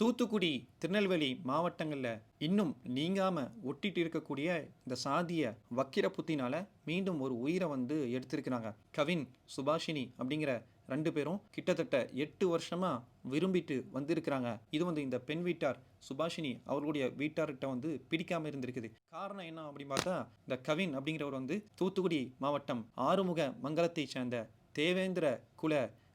தூத்துக்குடி திருநெல்வேலி மாவட்டங்களில் இன்னும் நீங்காமல் ஒட்டிட்டு இருக்கக்கூடிய இந்த சாதிய வக்கிர புத்தினால மீண்டும் ஒரு உயிரை வந்து எடுத்திருக்கிறாங்க. கவின் சுபாஷினி அப்படிங்கிற ரெண்டு பேரும் கிட்டத்தட்ட எட்டு வருஷமா விரும்பிட்டு வந்திருக்கிறாங்க. இது வந்து இந்த பெண் வீட்டார் சுபாஷினி அவர்களுடைய வீட்டார்கிட்ட வந்து பிடிக்காம இருந்திருக்குது. காரணம் என்ன அப்படின்னு பார்த்தா இந்த கவின் அப்படிங்கிறவர் வந்து தூத்துக்குடி மாவட்டம் ஆறுமுக மங்கலத்தை சேர்ந்த தேவேந்திர குல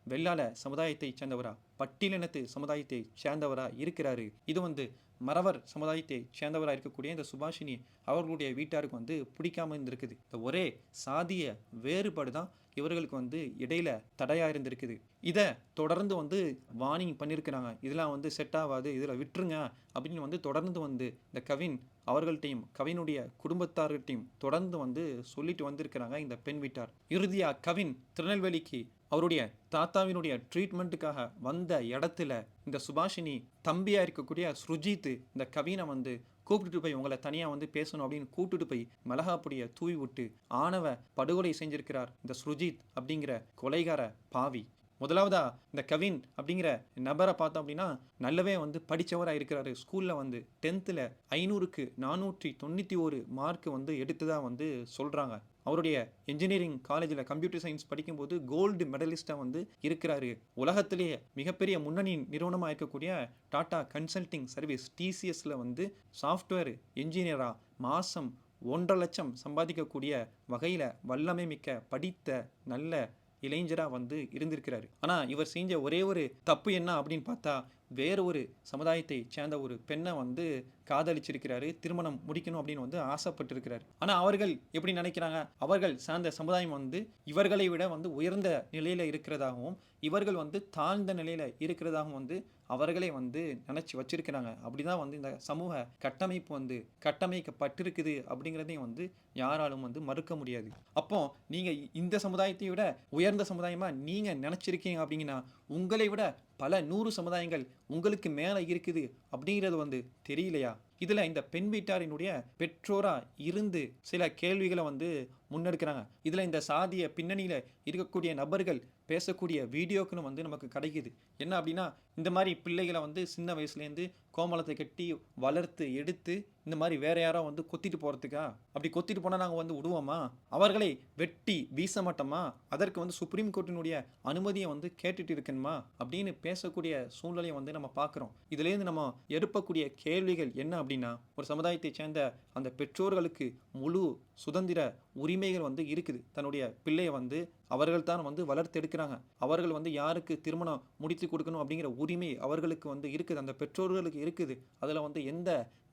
வெள்ளாள சமுதாயத்தை சேர்ந்தவரா? பட்டியலினத்து சமுதாயத்தை சேர்ந்தவரா இருக்கிறாரு. இது வந்து மறவர் சமுதாயத்தை சேர்ந்தவராக இருக்கக்கூடிய இந்த சுபாஷினி அவர்களுடைய வீட்டாருக்கு வந்து பிடிக்காம இருந்திருக்குது. இந்த ஒரே சாதிய வேறுபாடு தான் இவர்களுக்கு வந்து இடையில தடையா இருந்திருக்குது. இதை தொடர்ந்து வந்து வார்னிங் பண்ணியிருக்கிறாங்க இதெல்லாம் வந்து செட் ஆகாது இதில் விட்டுருங்க அப்படின்னு வந்து தொடர்ந்து வந்து இந்த கவின் அவர்கள்ட்டையும் கவினுடைய குடும்பத்தார்கிட்டையும் தொடர்ந்து வந்து சொல்லிட்டு வந்திருக்கிறாங்க இந்த பெண் வீட்டார். இறுதியாக கவின் திருநெல்வேலிக்கு அவருடைய தாத்தாவினுடைய ட்ரீட்மெண்ட்டுக்காக வந்த இடத்துல இந்த சுபாஷினி தம்பியாக இருக்கக்கூடிய ஸ்ருஜித்து இந்த கவினை வந்து கூப்பிட்டுட்டு போய் உங்களை தனியாக வந்து பேசணும் அப்படின்னு கூப்பிட்டுட்டு போய் மிளகாப்பொடியை தூவி விட்டு ஆணவ படுகொலை செஞ்சிருக்கிறார் இந்த ஸ்ருஜித் அப்படிங்கிற கொலைகார பாவி. முதலாவதா இந்த கவின் அப்படிங்கிற நபரை பார்த்தோம் அப்படின்னா நல்லவே வந்து படித்தவராக இருக்கிறாரு. ஸ்கூலில் வந்து டென்த்தில் ஐநூறுக்கு நானூற்றி தொண்ணூற்றி ஒரு மார்க் வந்து எடுத்ததாக வந்து சொல்கிறாங்க அவருடைய இன்ஜினியரிங் காலேஜில் கம்ப்யூட்டர் சயின்ஸ் படிக்கும்போது கோல்டு மெடலிஸ்ட்டாக வந்து இருக்கிறாரு. உலகத்திலேயே மிகப்பெரிய முன்னணி நிறுவனமாக இருக்கக்கூடிய டாடா கன்சல்டிங் சர்வீஸ் டிசிஎஸில் வந்து சாஃப்ட்வேர் இன்ஜினியராக மாதம் ஒன்றரை லட்சம் சம்பாதிக்கக்கூடிய வகையில் வல்லமை மிக்க படித்த நல்ல இளைஞராக வந்து இருந்திருக்கிறாரு. ஆனால் இவர் செஞ்ச ஒரே ஒரு தப்பு என்ன அப்படின்னு பார்த்தா வேற ஒரு சமுதாயத்தை சேர்ந்த ஒரு பெண்ணை வந்து காதலிச்சிருக்கிறாரு திருமணம் முடிக்கணும் அப்படின்னு வந்து ஆசைப்பட்டிருக்கிறாரு. ஆனால் அவர்கள் எப்படி நினைக்கிறாங்க? அவர்கள் சார்ந்த சமுதாயம் வந்து இவர்களை விட வந்து உயர்ந்த நிலையில் இருக்கிறதாகவும் இவர்கள் வந்து தாழ்ந்த நிலையில் இருக்கிறதாகவும் வந்து அவர்களே வந்து நினச்சி வச்சிருக்கிறாங்க. அப்படிதான் வந்து இந்த சமூக கட்டமைப்பு வந்து கட்டமைக்கப்பட்டிருக்குது அப்படிங்கிறதையும் வந்து யாராலும் வந்து மறுக்க முடியாது. அப்போ நீங்கள் இந்த சமுதாயத்தை விட உயர்ந்த சமுதாயமாக நீங்கள் நினச்சிருக்கீங்க அப்படிங்கன்னா உங்களை விட பல நூறு சமுதாயங்கள் உங்களுக்கு மேலே இருக்குது அப்படிங்கிறது வந்து தெரியலையா? இதில் இந்த பெண் வீட்டாரினுடைய பெற்றோராக இருந்து சில கேள்விகளை வந்து முன்னெடுக்கிறாங்க. இதில் இந்த சாதிய பின்னணியில் இருக்கக்கூடிய நபர்கள் பேசக்கூடிய வீடியோக்குன்னு வந்து நமக்கு கிடைக்குது. என்ன அப்படின்னா இந்த மாதிரி பிள்ளைகளை வந்து சின்ன வயசுலேருந்து கோமலத்தை கட்டி வளர்த்து எடுத்து இந்த மாதிரி வேற யாரோ வந்து கொத்திட்டு போகிறதுக்கா அப்படி கொத்திட்டு போனால் நாங்கள் வந்து விடுவோமா அவர்களை வெட்டி வீச மாட்டோமா? அதற்கு வந்து சுப்ரீம் கோர்ட்டினுடைய அனுமதியை வந்து கேட்டுட்டு இருக்கணுமா? அப்படின்னு பேசக்கூடிய சூழ்நிலையை வந்து நம்ம பார்க்குறோம். இதுலேருந்து நம்ம எடுப்பக்கூடிய கேள்விகள் என்ன அப்படின்னா ஒரு சமுதாயத்தை சேர்ந்த அந்த பெற்றோர்களுக்கு முழு சுதந்திர உரிமை தீமைகள் வந்து இருக்குது. தன்னுடைய பிள்ளையை வந்து அவர்கள் தான் வந்து வளர்த்தெடுக்கிறாங்க. அவர்கள் வந்து யாருக்கு திருமணம் முடித்து கொடுக்கணும் அப்படிங்கிற உரிமை அவர்களுக்கு வந்து இருக்குது. அந்த பெற்றோர்களுக்கு இருக்குது. அதில் வந்து எந்த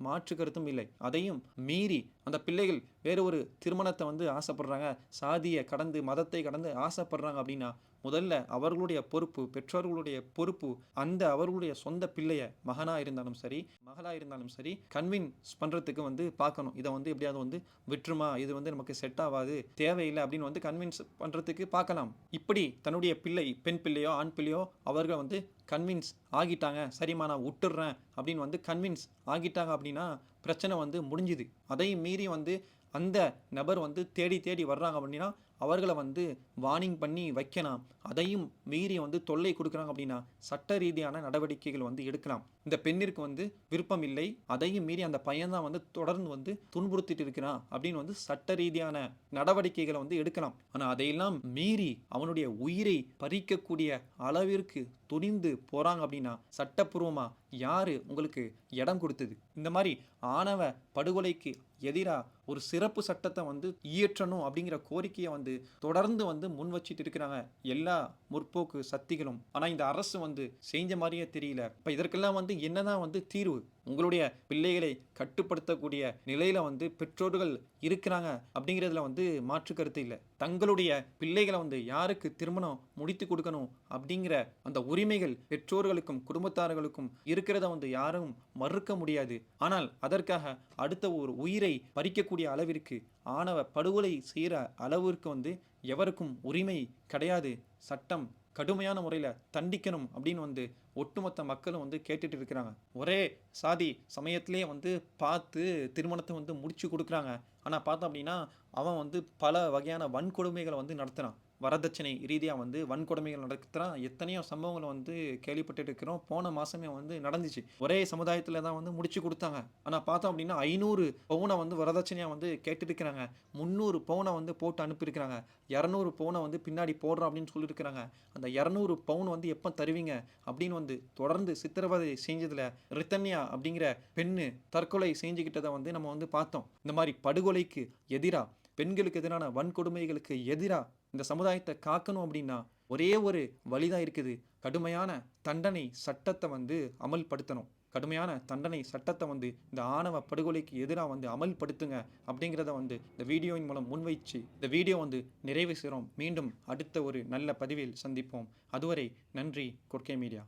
மாற்று கருத்தும் இல்லை. அதையும் மீறி அந்த பிள்ளைகள் வேறு ஒரு திருமணத்தை வந்து ஆசைப்படுறாங்க. சாதியை கடந்து மதத்தை கடந்து ஆசைப்படுறாங்க அப்படின்னா முதல்ல அவர்களுடைய பொறுப்பு பெற்றோர்களுடைய பொறுப்பு அந்த அவர்களுடைய சொந்த பிள்ளைய மகனாக இருந்தாலும் சரி மகளாக இருந்தாலும் சரி கன்வின்ஸ் பண்ணுறதுக்கு வந்து பார்க்கணும். இதை வந்து எப்படியாவது வந்து விட்டுருமா? இது வந்து நமக்கு செட் ஆகாது தேவையில்லை அப்படின்னு வந்து கன்வின்ஸ் பண்ணுறதுக்கு பார்க்கலாம். இப்படி தன்னுடைய பிள்ளை பெண் பிள்ளையோ ஆண் பிள்ளையோ அவர்கள் வந்து கன்வின்ஸ் ஆகிட்டாங்க. சரிம்மா நான் விட்டுடுறேன் அப்படின்னு வந்து கன்வின்ஸ் ஆகிட்டாங்க அப்படின்னா பிரச்சனை வந்து முடிஞ்சுது. அதையும் மீறி வந்து அந்த நபர் வந்து தேடி தேடி வர்றாங்க அப்படின்னா அவர்களை வந்து வார்னிங் பண்ணி வைக்கலாம். அதையும் மீறி வந்து தொல்லை கொடுக்குறாங்க அப்படின்னா சட்ட ரீதியான நடவடிக்கைகள் வந்து எடுக்கலாம். இந்த பெண்ணிற்கு வந்து விருப்பம் இல்லை. அதையும் மீறி அந்த பையன்தான் வந்து தொடர்ந்து வந்து துன்புறுத்திட்டு இருக்கிறான் அப்படின்னு வந்து சட்ட ரீதியான நடவடிக்கைகளை வந்து எடுக்கலாம். ஆனால் அதையெல்லாம் மீறி அவனுடைய உயிரை பறிக்கக்கூடிய அளவிற்கு துணிந்து போகிறாங்க அப்படின்னா சட்டப்பூர்வமாக யாரு உங்களுக்கு இடம் கொடுத்தது? இந்த மாதிரி ஆணவ படுகொலைக்கு எதிராக ஒரு சிறப்பு சட்டத்தை வந்து இயற்றணும் அப்படிங்கிற கோரிக்கையை வந்து தொடர்ந்து வந்து முன் வச்சிட்டு இருக்கிறாங்க. எல்லா முற்போக்கு சக்திகளும். ஆனால் இந்த அரசு வந்து செஞ்ச மாதிரியே தெரியல. இப்போ இதற்கெல்லாம் வந்து என்னதான் வந்து தீர்வு? உங்களுடைய பிள்ளைகளை கட்டுப்படுத்தக்கூடிய நிலையில வந்து பெற்றோர்கள் இருக்கிறாங்க அப்படிங்கிறதுல வந்து மாற்று கருத்து இல்லை. தங்களுடைய பிள்ளைகளை வந்து யாருக்கு திருமணம் முடித்து கொடுக்கணும் அப்படிங்கிற அந்த உரிமைகள் பெற்றோர்களுக்கும் குடும்பத்தார்களுக்கும் இருக்கிறத வந்து யாரும் மறுக்க முடியாது. ஆனால் அதற்காக அடுத்த ஒரு உயிரை பறிக்கக்கூடிய அளவிற்கு ஆணவ படுகொலை செய்கிற அளவிற்கு வந்து எவருக்கும் உரிமை கிடையாது. சட்டம் கடுமையான முறையில் தண்டிக்கணும் அப்படின்னு வந்து ஒட்டுமொத்த மக்களும் வந்து கேட்டுட்டு இருக்கிறாங்க. ஒரே சாதி சமயத்திலே வந்து பார்த்து திருமணத்தை வந்து முடிச்சு கொடுக்குறாங்க. ஆனால் பார்த்தோம் அப்படின்னா அவன் வந்து பல வகையான வன்கொடுமைகளை வந்து நடத்துகிறான் வரதட்சணை ரீதியாக வந்து வன்கொடுமைகள் நடத்துகிறா எத்தனையோ சம்பவங்களை வந்து கேள்விப்பட்டுட்டு இருக்கிறோம். போன மாதமே வந்து நடந்துச்சு. ஒரே சமுதாயத்தில் தான் வந்து முடிச்சு கொடுத்தாங்க. ஆனால் பார்த்தோம் அப்படின்னா ஐநூறு பவுனை வந்து வரதட்சணையாக வந்து கேட்டுருக்கிறாங்க முந்நூறு பவுனை வந்து போட்டு அனுப்பியிருக்கிறாங்க. இரநூறு பவுனை வந்து பின்னாடி போடுறோம் அப்படின்னு சொல்லியிருக்கிறாங்க அந்த இரநூறு பவுன் வந்து எப்போ தருவீங்க? அப்படின்னு வந்து தொடர்ந்து சித்திரவதை செஞ்சதில் ரித்தன்யா அப்படிங்கிற பெண்ணு தற்கொலை செஞ்சுக்கிட்டதை வந்து நம்ம வந்து பார்த்தோம். இந்த மாதிரி படுகொலைக்கு எதிராக பெண்களுக்கு எதிரான வன்கொடுமைகளுக்கு எதிராக இந்த சமுதாயத்தை காக்கணும் அப்படின்னா ஒரே ஒரு வழிதான் இருக்குது. கடுமையான தண்டனை சட்டத்தை வந்து அமல்படுத்தணும். கடுமையான தண்டனை சட்டத்தை வந்து இந்த ஆணவ படுகொலைக்கு எதிராக வந்து அமல்படுத்துங்க அப்படிங்கிறத வந்து இந்த வீடியோவின் மூலம் முன்வைச்சு இந்த வீடியோ வந்து நிறைவு செய்கிறோம் மீண்டும் அடுத்த ஒரு நல்ல பதிவில் சந்திப்போம். அதுவரை நன்றி கொர்க்கே மீடியா.